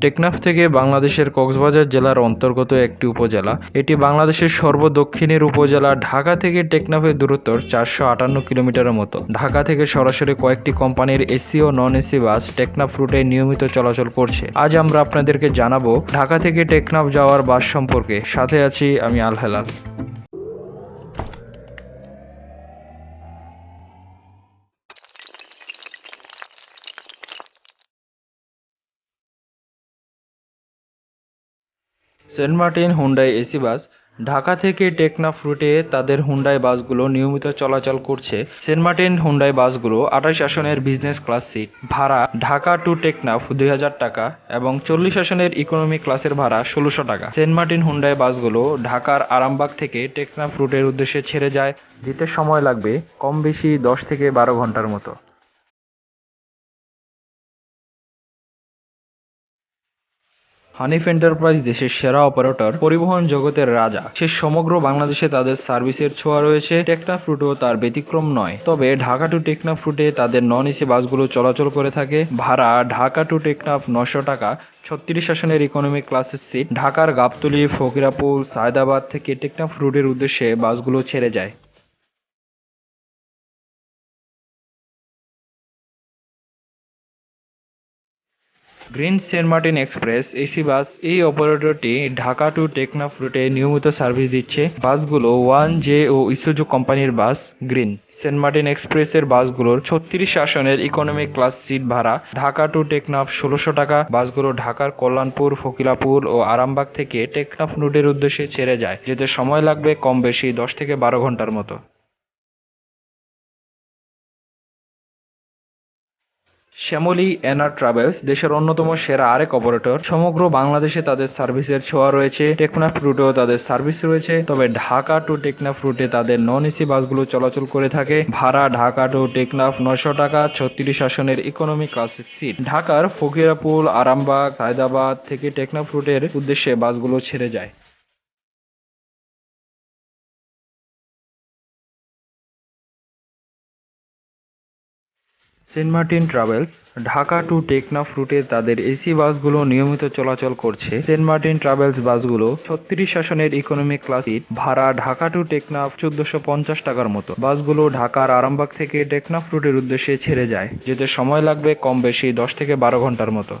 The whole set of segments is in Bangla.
টেকনাফ থেকে বাংলাদেশের কক্সবাজার জেলার অন্তর্গত একটি উপজেলা। এটি বাংলাদেশের সর্বদক্ষিণের উপজেলা। ঢাকা থেকে টেকনাফের দূরত্ব চারশো আটান্ন কিলোমিটারের মতো। ঢাকা থেকে সরাসরি কয়েকটি কোম্পানির এসি ও নন এসি বাস টেকনাফ রুটে নিয়মিত চলাচল করছে। আজ আমরা আপনাদেরকে জানাব ঢাকা থেকে টেকনাফ যাওয়ার বাস সম্পর্কে। সাথে আছি আমি Al Helal. Saint Martin Hyundai AC bus Dhaka থেকে টেকনাফ রুটে তাদের হুন্ডাই বাসগুলো নিয়মিত চলাচল করছে। সেন্ট মার্টিন হুন্ডাই বাসগুলো আঠাশ আসনের বিজনেস ক্লাস সিট ভাড়া ঢাকা টু টেকনাফ দুই হাজার টাকা এবং চল্লিশ আসনের ইকোনমি ক্লাসের ভাড়া ষোলোশো টাকা। সেন্ট মার্টিন হুন্ডাই বাসগুলো ঢাকার আরামবাগ থেকে টেকনাফ রুটের উদ্দেশ্যে ছেড়ে যায়। যেতে সময় লাগবে কম বেশি দশ থেকে বারো ঘণ্টার মতো। হানিফ এন্টারপ্রাইজ দেশের সেরা অপারেটর, পরিবহন জগতের রাজা। সে সমগ্র বাংলাদেশে তাদের সার্ভিসের ছোঁয়া রয়েছে। টেকনাফ রুটও তার ব্যতিক্রম নয়। তবে ঢাকা টু টেকনাফ রুটে তাদের নন এসি বাসগুলো চলাচল করে থাকে। ভাড়া ঢাকা টু টেকনাফ নশো টাকা। ছত্রিশ আসনের ইকোনমিক ক্লাসের সিট ঢাকার গাবতলি, ফকিরাপুর, সায়দাবাদ থেকে টেকনাফ রুটের উদ্দেশ্যে বাসগুলো ছেড়ে যায়। Green Saint Martin express, AC bus, এই অপারেটরটি ঢাকা টু টেকনাফ রুটে নিয়মিত সার্ভিস দিচ্ছে। বাসগুলো ওয়ান জে ও ইসুজু কোম্পানির বাস, গ্রিন। সেন্ট মার্টিন এক্সপ্রেসের বাসগুলোর ছত্রিশ আসনের ইকোনমিক ক্লাস সিট ভাড়া ঢাকা টু টেকনাফ ষোলোশো টাকা। বাসগুলো ঢাকার কল্যাণপুর ফকিলাপুর ও আরামবাগ থেকে টেকনাফ রুটের উদ্দেশ্যে ছেড়ে যায়, যেতে সময় লাগবে কম বেশি দশ থেকে বারো ঘণ্টার মতো। শ্যামলী এনার ট্রাভেলস, দেশের অন্যতম সেরা আরেক অপারেটর। সমগ্র বাংলাদেশে তাদের সার্ভিসের ছোঁয়া রয়েছে। টেকনাফ রুটেও তাদের সার্ভিস রয়েছে। তবে ঢাকা টু টেকনাফ রুটে তাদের নন এসি বাসগুলো চলাচল করে থাকে। ভাড়া ঢাকা টু টেকনাফ নয়শো টাকা, ছত্রিশ আসনের ইকোনমি ক্লাসের সিট ঢাকার ফকিরাপুল আরামবাগ, হায়দ্রাবাদ থেকে টেকনাফ রুটের উদ্দেশ্যে বাসগুলো ছেড়ে যায়। Saint Martin travels, Dhaka to Teknaf রুটে তাদের এসি বাসগুলো নিয়মিত চলাচল করছে। সেন্ট মার্টিন ট্রাভেলস বাসগুলো ছত্রিশ শাসনের ইকোনমি ক্লাস ভাড়া ঢাকা টু টেকনাফ চোদ্দশো পঞ্চাশ টাকার মতো। বাসগুলো ঢাকার আরামবাগ থেকে টেকনাফ রুটের উদ্দেশ্যে ছেড়ে যায়, যেতে সময় লাগবে কম বেশি দশ থেকে বারো ঘণ্টার মতো।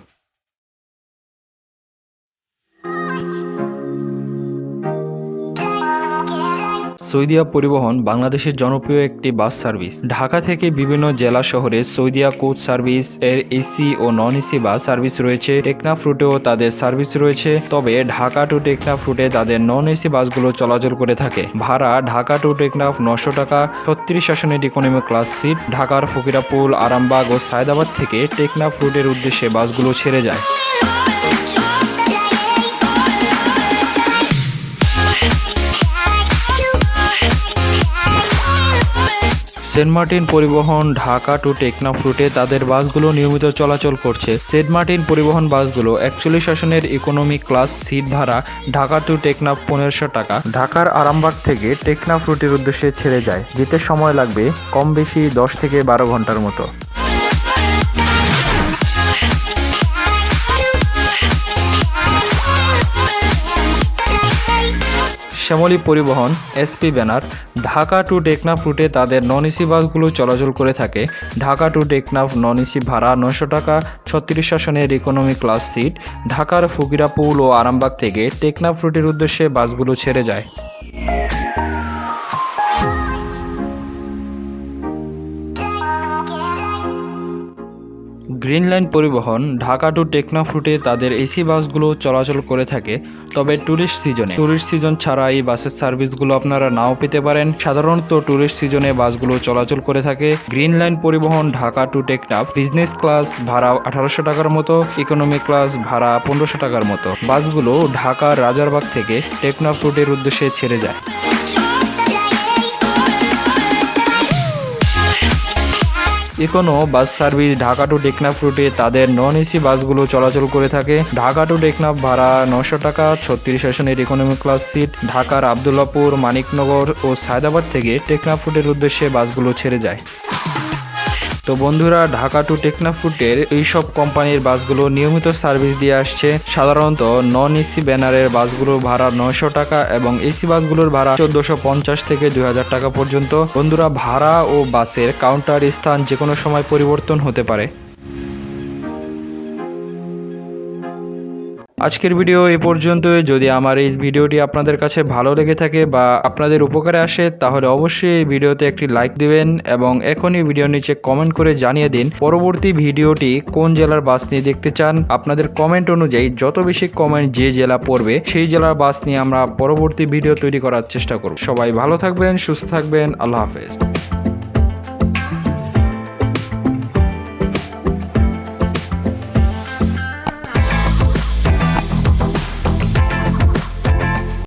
সৌদিয়া পরিবহন বাংলাদেশের জনপ্রিয় একটি বাস সার্ভিস। ঢাকা থেকে বিভিন্ন জেলা শহরে সৌদিয়া কোচ সার্ভিস এর এসি ও নন এসি বাস সার্ভিস রয়েছে। টেকনাফ রুটেও তাদের সার্ভিস রয়েছে। তবে ঢাকা টু টেকনাফ রুটে তাদের নন এসি বাসগুলো চলাচল করে থাকে। ভাড়া ঢাকা টু টেকনাফ নশো টাকা, ছত্রিশ আসনের ইকোনমি ক্লাস সিট। ঢাকার ফকিরাপুল আরামবাগ ও সায়দাবাদ থেকে টেকনাফ রুটের উদ্দেশ্যে বাসগুলো ছেড়ে যায়। সেন্ট মার্টিন পরিবহন ঢাকা টু টেকনাফ রুটে তাদের বাসগুলো নিয়মিত চলাচল করছে। সেন্ট মার্টিন পরিবহন বাসগুলো একচল্লিশ শাসনের ইকোনমি ক্লাস সিট ভাড়া ঢাকা টু টেকনাফ পনেরোশো টাকা। ঢাকার আরামবাগ থেকে টেকনাফ রুটের উদ্দেশ্যে ছেড়ে যায়। যেতে সময় লাগবে কম বেশি দশ থেকে বারো ঘণ্টার মতো। শ্যামলী পরিবহন SP banner, Dhaka to Teknaf রুটে তাদের নন এসি বাসগুলো চলাচল করে থাকে। Dhaka to Teknaf non AC ভাড়া নশো টাকা, ছত্রিশ আসনের ইকোনমি ক্লাস সিট ঢাকার ফকিরাপুল ও আরামবাগ থেকে টেকনাফ রুটের উদ্দেশ্যে বাসগুলো ছেড়ে যায়। গ্রিন লাইন পরিবহন ঢাকা টু টেকনাফ রুটে তাদের এসি বাসগুলো চলাচল করে থাকে, তবে ট্যুরিস্ট সিজনে। ট্যুরিস্ট সিজন ছাড়া এই বাসের সার্ভিসগুলো আপনারা নাও পেতে পারেন। সাধারণত ট্যুরিস্ট সিজনে বাসগুলো চলাচল করে থাকে গ্রিন লাইন পরিবহন Dhaka to Teknaf. Business class ভাড়া আঠারোশো টাকার মতো, ইকোনমি ক্লাস ভাড়া পনেরোশো টাকার মতো। বাসগুলো ঢাকার রাজারবাগ থেকে টেকনাফ রুটের উদ্দেশ্যে ছেড়ে যায়। Econo bus service Dhaka to Teknaf রুটে তাদের নন এসি বাসগুলো চলাচল করে থাকে। ঢাকা টু টেকনাফ ভাড়া নশো টাকা, ছত্রিশ আসনের ইকোনমি ক্লাস সিট ঢাকার আবদুল্লাপুর, মানিকনগর ও সায়দাবাদ থেকে টেকনাফ রুটের উদ্দেশ্যে বাসগুলো ছেড়ে যায়। তো বন্ধুরা, ঢাকা টু টেকনাফ রুটের এইসব কোম্পানির বাসগুলো নিয়মিত সার্ভিস দিয়ে আসছে। সাধারণত নন এসি ব্যানারের বাসগুলোর ভাড়া নয়শো টাকা এবং এসি বাসগুলোর ভাড়া চোদ্দশো পঞ্চাশ থেকে দুই হাজার টাকা পর্যন্ত। বন্ধুরা, ভাড়া ও বাসের কাউন্টার স্থান যে কোনো সময় পরিবর্তন হতে পারে। আজকের ভিডিও এ পর্যন্ত যদি আমার এই ভিডিওটি আপনাদের কাছে ভালো লেগে থাকে বা আপনাদের উপকারে আসে, তাহলে অবশ্যই এই ভিডিওতে একটি লাইক দিবেন এবং এখনই ভিডিওর নিচে কমেন্ট করে জানিয়ে দিন পরবর্তী ভিডিওটি কোন জেলার বাস নিয়ে দেখতে চান। আপনাদের কমেন্ট অনুযায়ী যত বেশি কমেন্ট যে জেলা পড়বে, সেই জেলার বাস নিয়ে আমরা পরবর্তী ভিডিও তৈরি করার চেষ্টা করব। সবাই ভালো থাকবেন, সুস্থ থাকবেন, আল্লাহ হাফেজ।